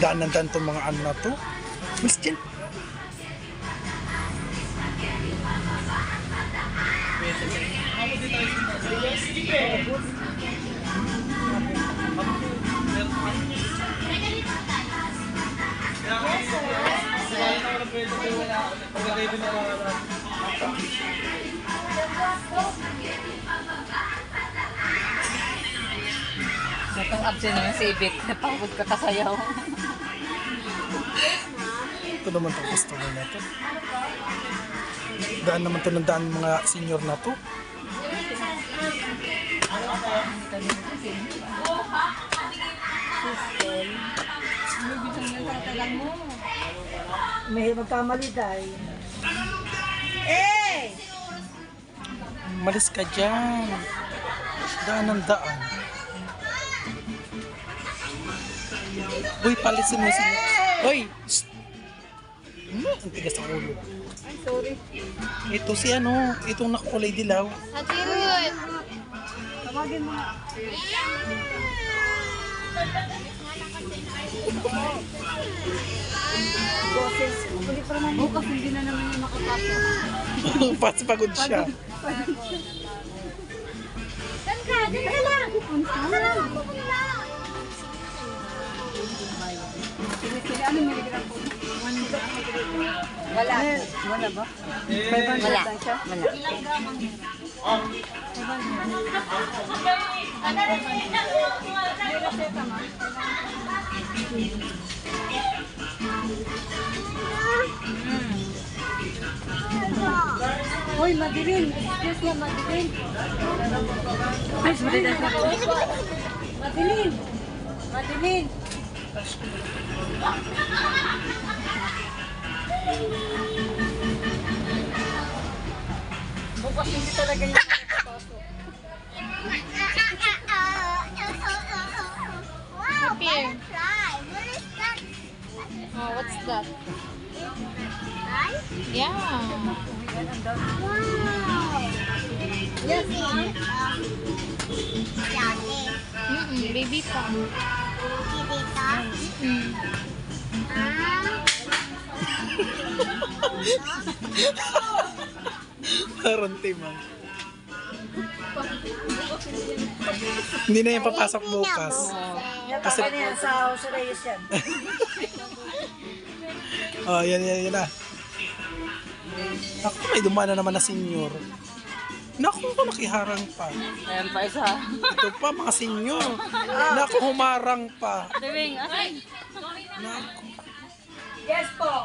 Daan ng daan tong mga ano na to. Dyan. Itong absent naman si Ibit. Napagod ka kasayaw. Ito naman tong customer na to. Daan naman to ng daan ng mga senior na to. May magkamali dahil. Eh! Malis ka dyan. Daan ng daan. Uy, palisin mo si... Uy! Shh! Hmm, ang tigas ng ulo. Ay, sorry. Ito si ano, itong nakakulay dilaw. Ate Ruth! Tawagin mo. Boses. Huli pa naman. Bukas hindi na naman yung makapasok. Pas pagod siya. Saan ka? Diyan ka lang! Saan? Sige, sige. Ano miligram po? Wala. Wala ba? 500 Wala. Wala. Hoy, madilim. Excuse me, madilim. Ay, madilim. Madilim. Madilim. Bukas talaga yung Up here. Oh, what's that? Yeah. Mm-mm, baby pa. Mm. Parang timang. Hindi na yung papasok bukas. Kasi pa niya sa Jose Reyes yan. Oh, yan, yan, yan na. Ako, may dumana naman na senior. Naku, ko nakiharang pa. Ayan pa isa. Ito pa, mga senior. Naku, humarang pa. Dewing, asan? Naku. Yes po.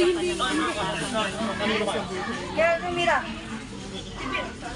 yan. Kaya lumira.